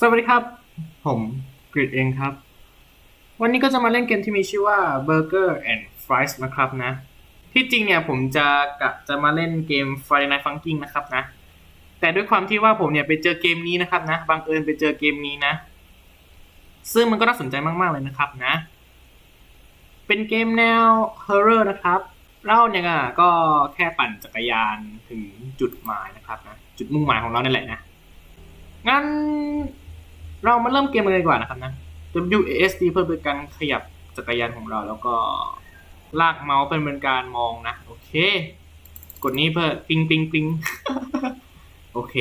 สวัสดีครับ ผมกริดเองครับ วันนี้ก็จะมาเล่นเกมที่มีชื่อว่า Burger and Fries นะครับนะ ที่จริงเนี่ยผมจะกะจะมาเล่นเกม Friday Night Funkin' นะครับนะ แต่ด้วยความที่ว่าผมเนี่ยไปเจอเกมนี้นะครับนะบังเอิญไปเจอเกมนี้นะ ซึ่งมันก็น่าสนใจมากๆเลยนะครับนะ เป็นเกมแนว Horror นะครับเราเนี่ยอะก็แค่ปั่นจักรยานถึงจุดหมายนะครับนะจุดมุ่งหมายของเรานี่แหละนะงั้น เรามาเริ่มเกมกันดีกว่านะครับนะ WASD เพื่อเป็นการขยับจักรยานของเราแล้วก็ลากเมาส์เป็นเป็นการมองนะ โอเค กดนี้เพื่อปิงปิงปิงโอเค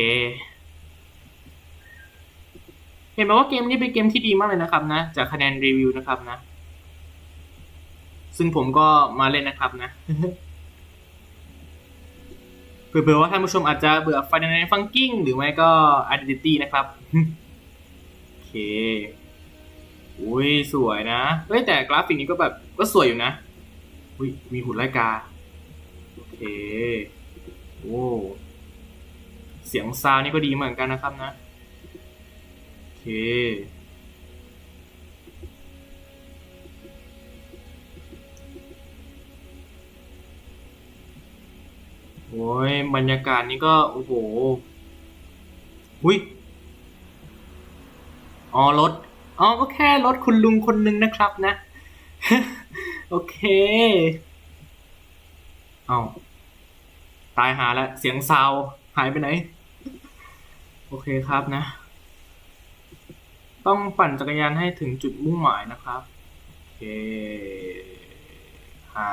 เห็นไหมว่าเกมนี้เป็นเกมที่ดีมากเลยนะครับนะ จากคะแนนรีวิวนะครับนะ ซึ่งผมก็มาเล่นนะครับนะเผื่อว่าท่านผู้ชมอาจจะเบื่อ Final Night Funkin' หรือไม่ก็ Identity นะครับ อเคอุ้ยสวยนะ เฮ้ยแต่กราฟิกนี้ก็แบบก็สวยอยู่นะ อุ้ยมีหุ่นไล่กา โอเค โอ้ เสียงซาวนี่ก็ดีเหมือนกันนะครับนะ โอเคโอ้ยบรรยากาศนี้ก็ โอ้โหหุ้ย อ๋อรถอ๋อก็แค่รถคุณลุงคนนึงนะครับนะ โอเคเอาตายหาแล้วเสียงซาวหายไปไหน โอเคครับนะ ต้องปั่นจักรยานให้ถึงจุดมุ่งหมายนะครับ โอเค หา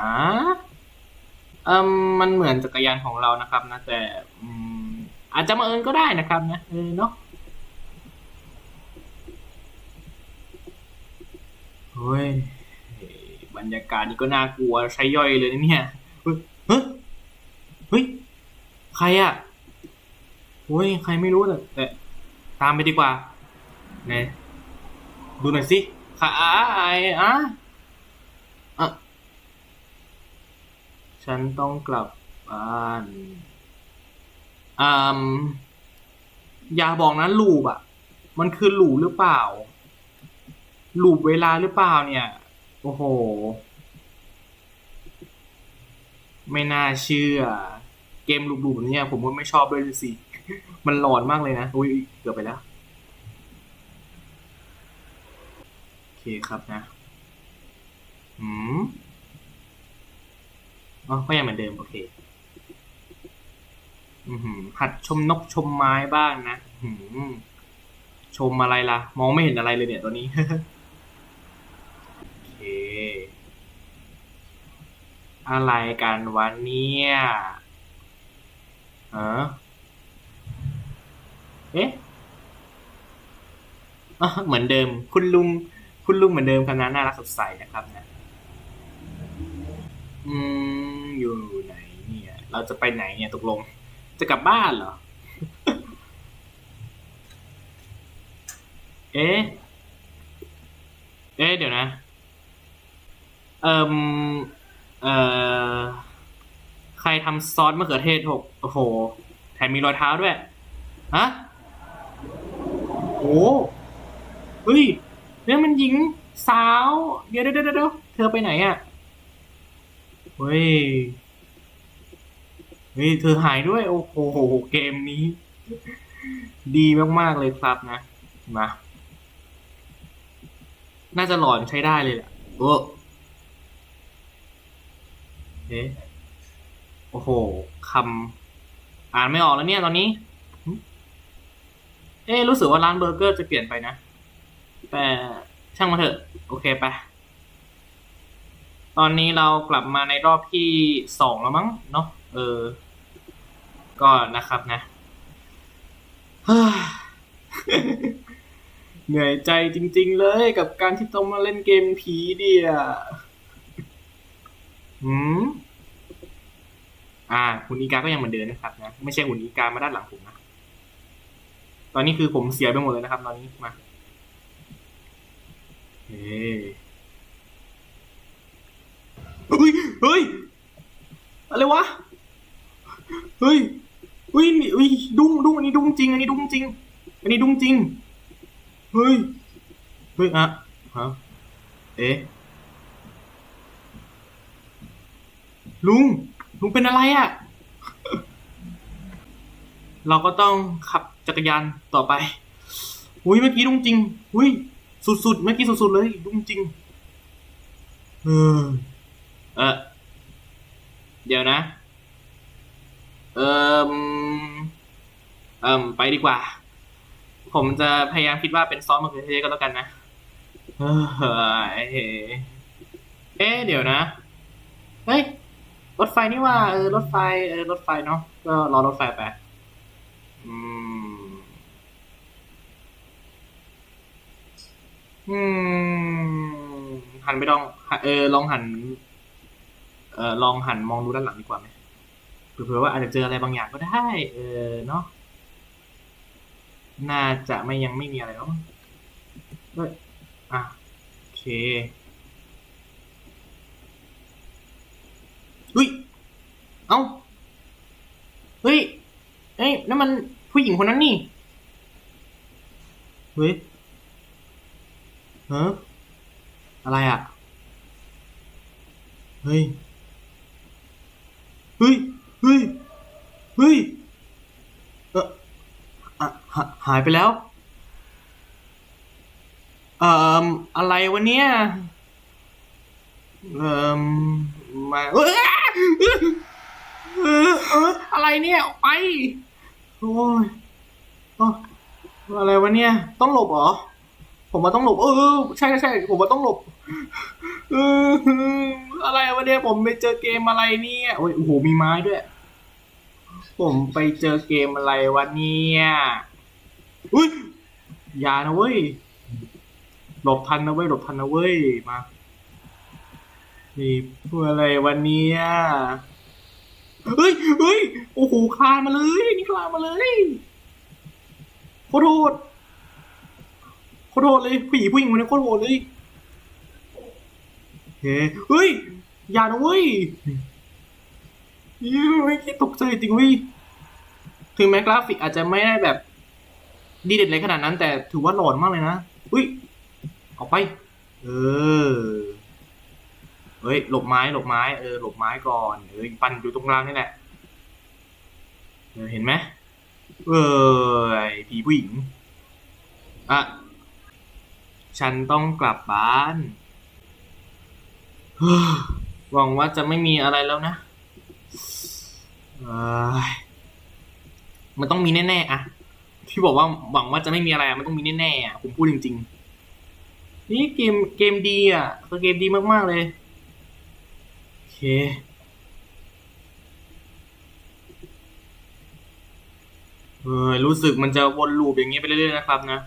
เอ่มมันเหมือนจักรยานของเรานะครับนะ แต่อืมอาจจะมาเอิญก็ได้นะครับนะเออเนาะ เฮ้ยบรรยากาศนี่ก็น่ากลัวใช้ย่อยเลยนะเนี่ยเฮ้ยเฮ้ยใครอะโอ้ยใครไม่รู้แต่แต่ตามไปดีกว่าไหนดูหน่อยสิใครอะไอ้อะอะฉันต้องกลับบ้านอืมอย่าบอกนะลูปอะ มันคือลูหรือเปล่า ลูปเวลาหรือเปล่าเนี่ย โอ้โห ไม่น่าเชื่อ เกมลูปๆแบบเนี่ยผมก็ไม่ชอบด้วยสิ มันหลอนมากเลยนะอุ้ยเกือบไปแล้ว โอเคครับนะ อืมอ๋อก็ยังเหมือนเดิม โอเค อืหัดชมนกชมไม้บ้างนะชมอะไรล่ะ มองไม่เห็นอะไรเลยเนี่ยตัวนี้ โอเค อะไรกันวันเนี่ยฮะเอ๊ะเหมือนเดิม คุณลุง คุณลุงเหมือนเดิมครับนะน่ารักสดใสนะครับนะอืมอยู่ไหนเนี่ย เราจะไปไหนเนี่ยตกลง จะกลับบ้านเหรอ เอ๊ะ เอ๊ะเดี๋ยวนะ เอ่ม เอ่อ ใครทำซอสมะเขือเทศหกโอ้โห แถมมีรอยเท้าด้วย ฮะ โอ้เฮ้ยเนี่ยมันหญิงสาว เดี๋ยวเดี๋ยวเดี๋ยวเธอไปไหนอะเฮ้ย เฮ้ย เธอหายด้วย โอ้โห เกมนี้ ดีมาก ๆ เลยครับนะ มา น่าจะหลอนใช้ได้เลยแหละโอ้เอ๊ะ โอ้โหคำอ่านไม่ออกแล้วเนี่ยตอนนี้ เอ๊รู้สึกว่าร้านเบอร์เกอร์จะเปลี่ยนไปนะ แต่ช่างมาเถอะ โอเคไป ตอนนี้เรากลับมาในรอบที่สองแล้วมั้งเนาะ เออ ก็นะครับนะเฮ้ยเหนื่อยใจจริง ๆ เลยกับการที่ต้องมาเล่นเกมผีเดีย หืมอ่าหุ่นอีกาก็ยังเหมือนเดิมนะครับนะไม่ใช่หุ่นอีกามาด้านหลังผมนะตอนนี้คือผมเสียไปหมดเลยนะครับ ตอนนี้มาเฮ้เฮ้ยเฮ้ยอะไรวะเฮ้ยเฮ้ยนี่เฮ้ยดุ้งดุ้งอันนี้ดุ้งจริง อันนี้ดุ้งจริง อันนี้ดุ้งจริง เฮ้ย เฮ้ยอะฮะเอ๊ะ ลุง ลุงเป็นอะไรอะ่ะ เราก็ต้องขับจักรยานต่อไป อุ้ยเมื่อกี้ลุงจริง อุ้ยสุดๆเมื่อกี้สุดๆเลยลุงจริง เออ เออเดี๋ยวนะ เอ่มเอ่มไปดีกว่า ผมจะพยายามคิดว่าเป็นซอสมะเขือเทศก็แล้วกันนะเออเอ๊ะเดี๋ยวนะ เฮ้ย รถไฟนี่ว่าเออรถไฟเออรถไฟเนาะก็รอรถไฟไปอืม อืม หันไปลองเออลองหัน เออลองหันมองดูด้านหลังดีกว่าไหมเผื่อว่าอาจจะเจออะไรบางอย่างก็ได้ เออเนาะน่าจะไม่ยังไม่มีอะไรแล้วมั้งเฮ้ยอะโอเคเฮ้ย เอ้า เฮ้ย เอ้ยนั่นมันผู้หญิงคนนั้นนี่ เฮ้ยเฮ้อะไรอะ เฮ้ย เฮ้ย เฮ้ย เฮ้ย เอออะหาหายไปแล้ว เอ่อ อะไรวะเนี่ย เอ่อมาเอ้ยเออเอออะไร เนี่ยออกไปโอ้ยอะไรวะเนี่ย ต้องหลบเหรอ ผมมาต้องหลบ เออใช่ใช่ใช่ผมมาต้องหลบเอออะไรวะเนี่ยผมไปเจอเกมอะไรเนี่ยโอ้ยโอ้โหมีไม้ด้วย ผมไปเจอเกมอะไรวะเนี่ยอุ้ยอย่านะเว้ยหลบทันนะเว้ยหลบทันนะเว้ยมานี่เพื่ออะไรวันนี้ เฮ้ยเฮ้ยโอ้โหคลานมาเลยนี่คลานมาเลยโคตรโหดโคตรโหดเลยผู้หญิงผู้หญิงคนนี้โคตรโหดเลยเฮ้ยเฮ้ยอย่านะเว้ยยูไม่คิดตกใจจริงเว้ยถึงแม้กราฟิกอาจจะไม่ได้แบบ ดีเด็ดเลยขนาดนั้น แต่ถือว่าหลอนมากเลยนะอุ้ยออกไป เออ เฮ้ยหลบไม้หลบไม้เออหลบไม้ก่อนเออปั่นอยู่ตรงกลางนี่แหละเออเห็นไหมเออผีผู้หญิงอะฉันต้องกลับบ้านหวังว่าจะไม่มีอะไรแล้วนะมันต้องมีแน่ๆอะที่บอกว่าหวังว่าจะไม่มีอะไรมันต้องมีแน่ๆอะผมพูดจริงๆนี่เกมเกมดีอะเกมดีมากๆเลย เคเออรู้สึกมันจะวนลูปอย่างนี้ไปเรื่อยๆนะครับนะ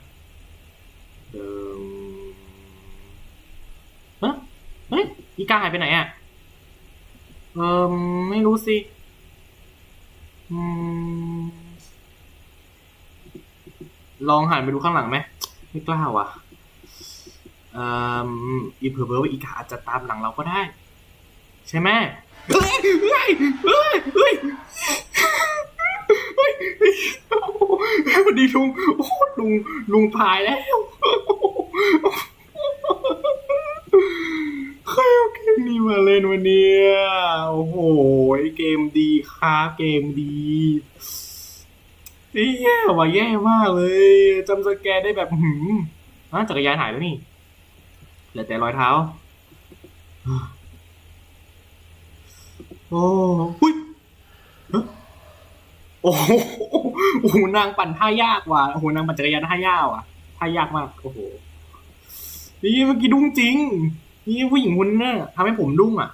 เดิมเฮ้ยเฮ้ยอีกาหายไปไหนอะ เออไม่รู้สิอลองหันไปดูข้างหลังไหม ไม่กล้าว่ะ เอออีเผื่อๆว่าอีกาอาจจะตามหลังเราก็ได้ ใช่ไหมเฮ้ยเฮ้ยเฮ้ยเฮ้ยวัสดีลุงโอ้ลุงลุงตายแล้วใครเอาเกมนี้มาเล่นวันนี้โอ้โหเกมดีครับเกมดีแย่ว่ะแย่มากเลยจำสแกนได้แบบหืมจักรยานหายแล้วนี่เหลือแต่รอยเท้า โอ้หุยฮะโอ้โหโอ้โหนางปั่นท่ายากว่ะโอ้โหนางปั่นจักรยานท่ายากว่ะท่ายากมากโอ้โหนี่เมื่อกี้ดุ้งจริง นี่ผู้หญิงคนนี้ทำให้ผมดุ้งอะ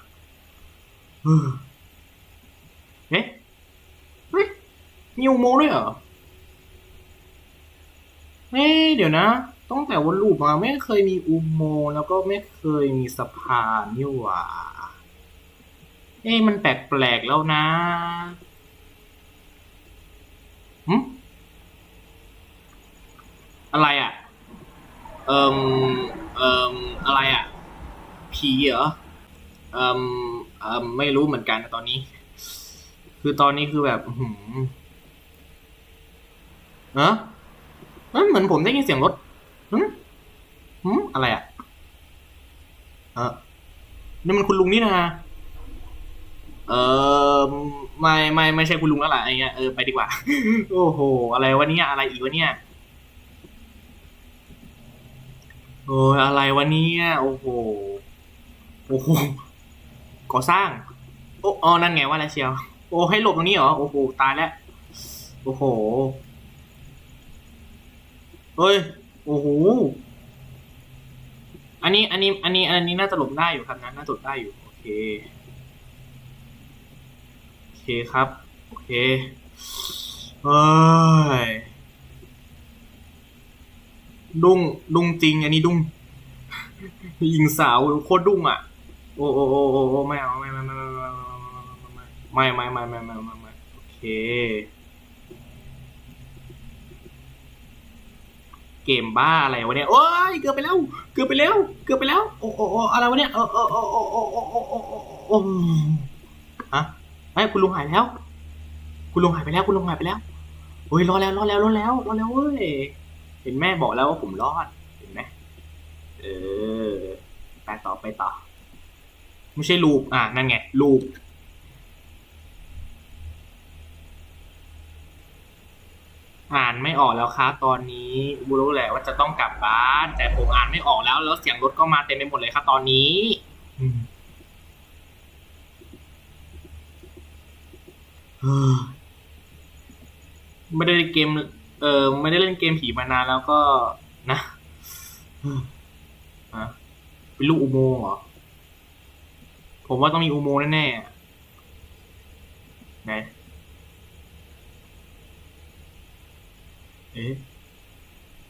เออเอ๊ะเฮ้ยมีอุโมงค์ด้วยเหรอเอ๊ะเดี๋ยวนะตั้งแต่วนลูปมาไม่เคยมีอุโมงค์แล้วก็ไม่เคยมีสะพานนี่หว่า เอ้มันแปลกๆแล้วนะหืมอะไรอะ เอ่มเอ่มอะไรอะ ผีเหรอ เอ่มเอ่มไม่รู้เหมือนกันตอนนี้ คือตอนนี้คือแบบอื้อหืมเออเอ้ยเหมือนผมได้ยินเสียงรถหืมหืมอะไรอะ เออนี่มันคุณลุงนี่นะ เออไม่ไม่ไม่ใช่คุณลุงแล้วล่ะไอเงี้ยเออไปดีกว่า โอ้โห อะไรวะเนี่ยอะไรอีกวะเนี่ยโอ้ยอะไรวะเนี่ยโอ้โหโอ้โหก่อสร้าง โอ้อ๋อนั่นไงว่าแล้วเชียว โอ้ให้หลบตรงนี้เหรอโอ้โหตายแล้วโอ้โหเฮ้ยโอ้โหอันนี้อันนี้อันนี้อันนี้น่าจะหลบได้อยู่ครับนะน่าจะหลบได้อยู่โอเค เคครับ โอเคเฮ้ยดุ้งดุ้งจริง อันนี้ดุ้งยิงสาวโคตรดุ้งอะ โอ้โอ้โอ้โอ้โอ้ไม่เอาไม่ไม่ไม่ไม่ไม่ไม่ไม่ไม่ไม่ไม่ไม่ไม่โอเค เกมบ้าอะไรวะเนี่ยโอ้ยเกือบไปแล้ว เกือบไปแล้ว เกือบไปแล้ว โอ้โอ้อะไรวะเนี่ยโอ้โอ้โอ้โอ้โอ้โอ้โอ้โอ้โอ้โอ้ฮะไอ้ยคุณลุงหายแล้ว คุณลุงหายไปแล้วคุณลุงหายไปแล้วโอ้ยรอแล้วรอแล้วรอแล้วรอแล้วเว้ยเห็นแม่บอกแล้วว่าผมรอดเห็นไหมเออไปต่อไปต่อไม่ใช่ลูปอะนั่นไงลูปอ่านไม่ออกแล้วครับตอนนี้บูรู้แหละว่าจะต้องกลับบ้าน แต่ผมอ่านไม่ออกแล้ว แล้วเสียงรถก็มาเต็มไปหมดเลยครับตอนนี้อืมเฮ้อ ไม่ได้เล่นเกม เออไม่ได้เล่นเกมผีมานานแล้วก็นะเฮ้อฮะเป็นลูกอุโมงค์เหรอ ผมว่าต้องมีอุโมงค์แน่ๆอะไหนเอ๊ะ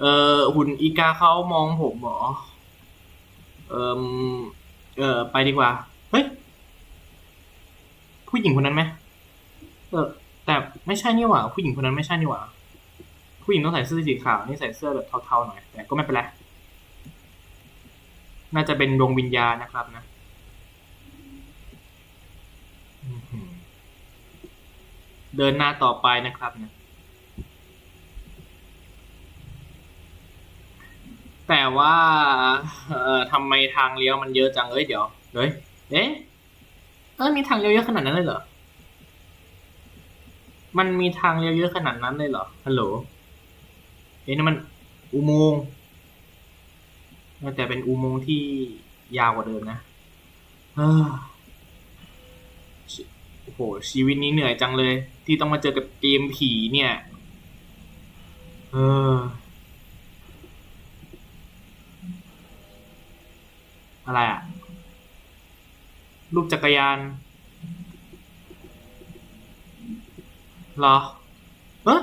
เออหุ่นอีกาเขามองผมเหรอ เออเออไปดีกว่า เฮ้ย ผู้หญิงคนนั้นไหม เออแต่ไม่ใช่นี่หว่าผู้หญิงคนนั้นไม่ใช่นี่หว่าผู้หญิงต้องใส่เสื้อสีขาวนี่ใส่เสื้อแบบเทาๆหน่อย แต่ก็ไม่เป็นไรน่าจะเป็นดวงวิญญาณนะครับนะเดินหน้าต่อไปนะครับนะแต่ว่าเอ่อทำไมทางเลี้ยวมันเยอะจังเอ้ยเดี๋ยวเฮ้ยเอ๊ะเออมีทางเลี้ยวเยอะขนาดนั้นเลยเหรอ มันมีทางเยอะๆขนาดนั้นเลยเหรอ ฮัลโหลเอ๊ะนี่มันอุโมงค์แต่เป็นอุโมงค์ที่ยาวกว่าเดิมนะเฮ้อโอ้โห ชีวิตนี้เหนื่อยจังเลย ที่ต้องมาเจอกับเกมผีเนี่ย เออ อะไรอะรูปจักรยานเหรอเฮ้ย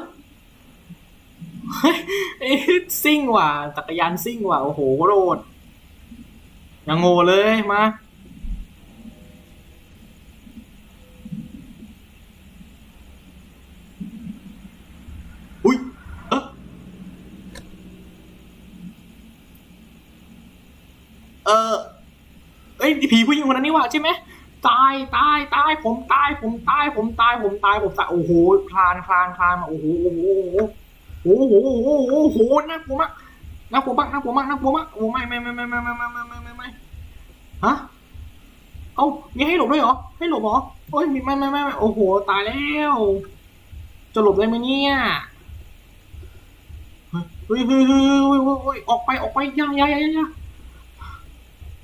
เฮ้ยเอ๊ะซิ่งว่ะจักรยานซิ่งว่ะโอ้โหโรดยังโง่เลยมาอุ้ยเอะเออเอ้ยผีผู้หญิงคนนั้นนี่ว่าใช่ไหม ตายตายตายผมตาย ผมตาย ผมตาย ผมตายผมตายโอ้โหคลานคลานคลานมาโอ้โหโอ้โหโอ้โหโอ้โหโอ้โหโอ้โหน่ากลัวมากน่ากลัวมากน่ากลัวมากน่ากลัวมากโอ้ไม่ไม่ไม่ไม่ไม่ไม่ไม่ไม่ไม่ไม่ฮะเอ้ามีให้หลบด้วยเหรอให้หลบเหรอโอ้ยไม่ไม่ไม่ไม่โอ้โหตายแล้ว จะหลบได้ไหมเนี่ยเฮ้ยเฮ้ยเฮ้ยเฮ้ยเฮ้ยเฮ้ยออกไปออกไปย่าย่าย่าย่า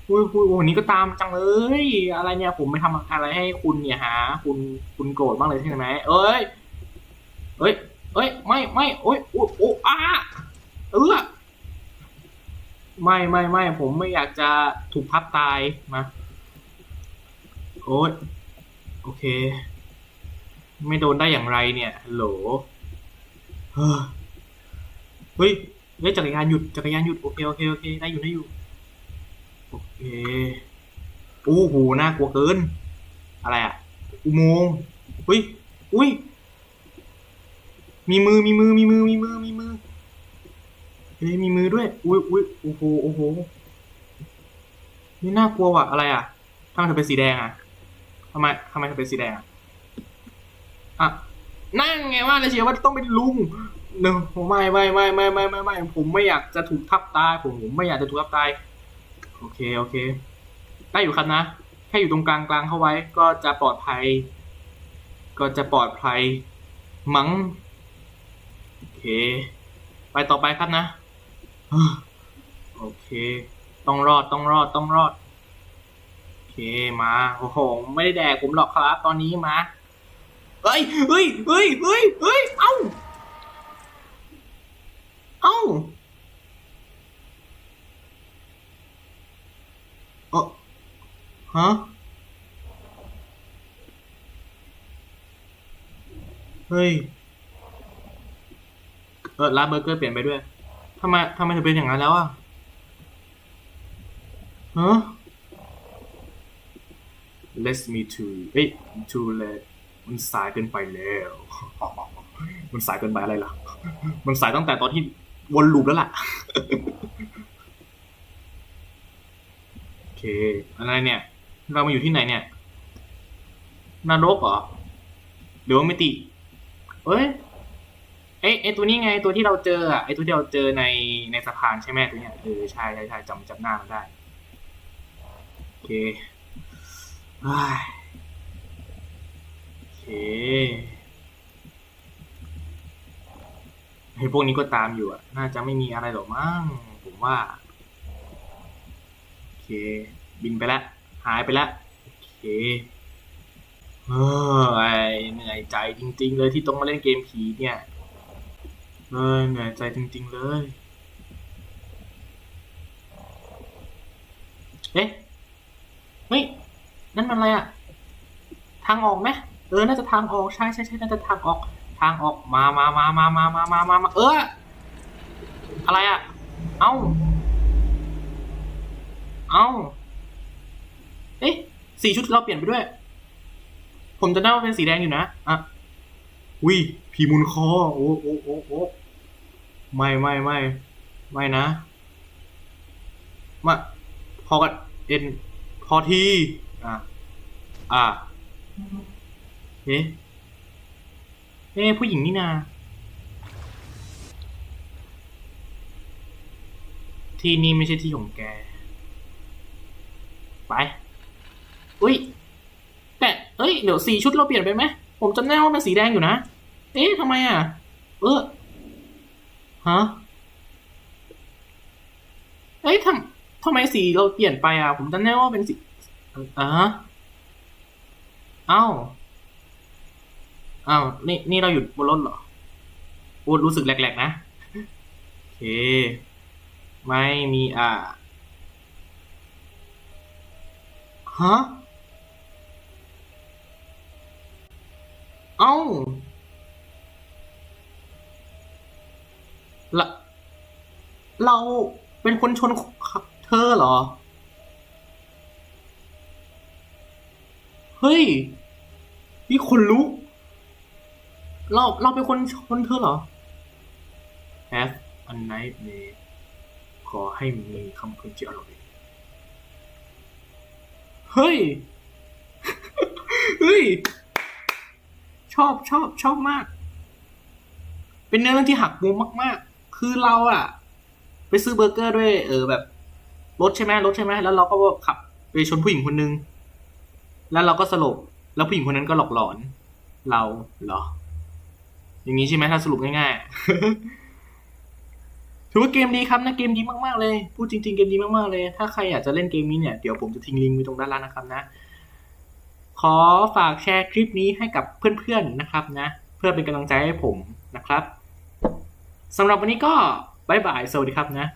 อุ้ยอุ้ยวันนี้ก็ตามจังเลย อะไรเนี่ยผมไม่ทำอะไรให้คุณเนี่ยฮะคุณคุณโกรธบ้างเลยใช่ไหมเอ้ยเอ้ยเอ้ยไม่ไม่โอ้ยโอ้โอ้อ้าเออไม่ไม่ไม่ผมไม่อยากจะถูกพับตายมาโอ้ยโอเค ไม่โดนได้อย่างไรเนี่ยโหลเฮ้ยเฮ้ยเฮ้ยจักรยานหยุดจักรยานหยุดโอเคโอเคโอเคได้อยู่ได้อยู่ โอเคโอ้โหน่ากลัวเกิน อะไรอะอุโมงค์อุ้ย อุ้ย มีมือ มีมือ มีมือ มีมือ มีมือ เฮ้ย มีมือด้วย อุ้ยอุ้ยโอ้โห โอ้โห นี่น่ากลัวว่ะ อะไรอะทำไมเธอเป็นสีแดงอะทำไมทำไมเธอเป็นสีแดงอะอะนั่นไงว่าเลยเชียวว่าต้องเป็นลุงเนอะไม่ไม่ไม่ไม่ไม่ไม่ไม่ผมไม่อยากจะถูกทับตายผมผมไม่อยากจะถูกทับตาย อเคโอเคได้อยู่ครับนะแค่อยู่ตรงกลางกลางเข้าไว้ ก็จะปลอดภัย ก็จะปลอดภัย มั้งโอเค ไปต่อไปครับนะโอเค ต้องรอดต้องรอดต้องรอดโอเคมาโอ้โหไม่ได้แดกผมหรอกครับ ตอนนี้มาเฮ้ยเฮ้ยเฮ้ยเฮ้ยเฮ้ยเอ้า เอ้าเออ ฮะ เฮ้ย เออร้านเบอร์เกอร์เปลี่ยนไปด้วยทำไมทำไมถึงเป็นอย่างนั้นแล้วอะฮะ Let me to เอ้ย to let มันสายเกินไปแล้ว มันสายเกินไปอะไรล่ะ มันสายตั้งแต่ตอนที่วนลูปแล้วล่ะ โอเค อะไรเนี่ย เรามาอยู่ที่ไหนเนี่ยนรกเหรอหรือว่ามิติเอ้ยเอ้ไอตัวนี้ไงตัวที่เราเจออะไอตัวที่เราเจอในในสะพานใช่ไหมตัวเนี้ยเออใช่ใช่ใช่จำจำหน้ามันได้โอเคอ้ยโอเคไอพวกนี้ก็ตามอยู่อะน่าจะไม่มีอะไรหรอกมั้งผมว่า โอเค บินไปแล้ว หายไปแล้วโอเคเฮ้ยเหนื่อยใจจริง ๆ เลยที่ต้องมาเล่นเกมผีเนี่ยเฮ้ยเหนื่อยใจจริง ๆ เลย เอ๊ะเฮ้ยนั่นมันอะไรอะทางออกไหมเออ น่าจะทางออก ใช่ใช่ใช่น่าจะทางออก ทางออก มามามามามามามามามาเออ อะไรอะเอ้า เอ้า สีชุดเราเปลี่ยนไปด้วย ผมจะได้ว่าเป็นสีแดงอยู่นะอะวิผีมุนคอ โอ้โอ้โอ้โอ้ไม่ไม่ไม่ไม่นะ มา พอกันเอ็นพอทีอะอะเอ๊ะเอ๊ผู้หญิงนี่นาที่นี่ไม่ใช่ที่ของแก ไป อุ้ย แต่เอ้ย เดี๋ยวสีชุดเราเปลี่ยนไปไหม ผมจำได้ว่าเป็นสีแดงอยู่นะ เอ๊ะทำไมอะ เออฮะ เอ้ยทำทำไมสีเราเปลี่ยนไปอะ ผมจำได้ว่าเป็นสีอ่าเอ้าเอ้านี่นี่เราอยู่บนรถเหรอโอ้รู้สึกแหลกๆนะ โอเค ไม่มีอะฮะ เอ้าละเราเป็นคนชนเธอเหรอ เฮ้ย นี่คนลุก เราเราเป็นคนชนเธอเหรอ Have a night day ขอให้มีคำคืนที่อร่อย เฮ้ย เฮ้ย ชอบชอบชอบมาก เป็นเนื้อเรื่องที่หักมุมมาก ๆ คือเราอะไปซื้อเบอร์เกอร์ด้วย เออแบบรถใช่ไหมรถใช่ไหมแล้วเราก็ขับไปชนผู้หญิงคนนึง แล้วเราก็สลบแล้วผู้หญิงคนนั้นก็หลอกหลอน เราเหรอ อย่างนี้ใช่ไหมถ้าสรุปง่ายๆถือว่าเกมดีครับนะเกมดีมากๆเลยพูดจริง ๆ เกมดีมากๆเลย ถ้าใครอยากจะเล่นเกมนี้เนี่ยเดี๋ยวผมจะทิ้งลิงก์ไว้ตรงด้านล่างนะครับนะ ขอฝากแชร์คลิปนี้ให้กับเพื่อนๆนะครับนะเพื่อเป็นกำลังใจให้ผมนะครับสำหรับวันนี้ก็บายบายสวัสดีครับนะ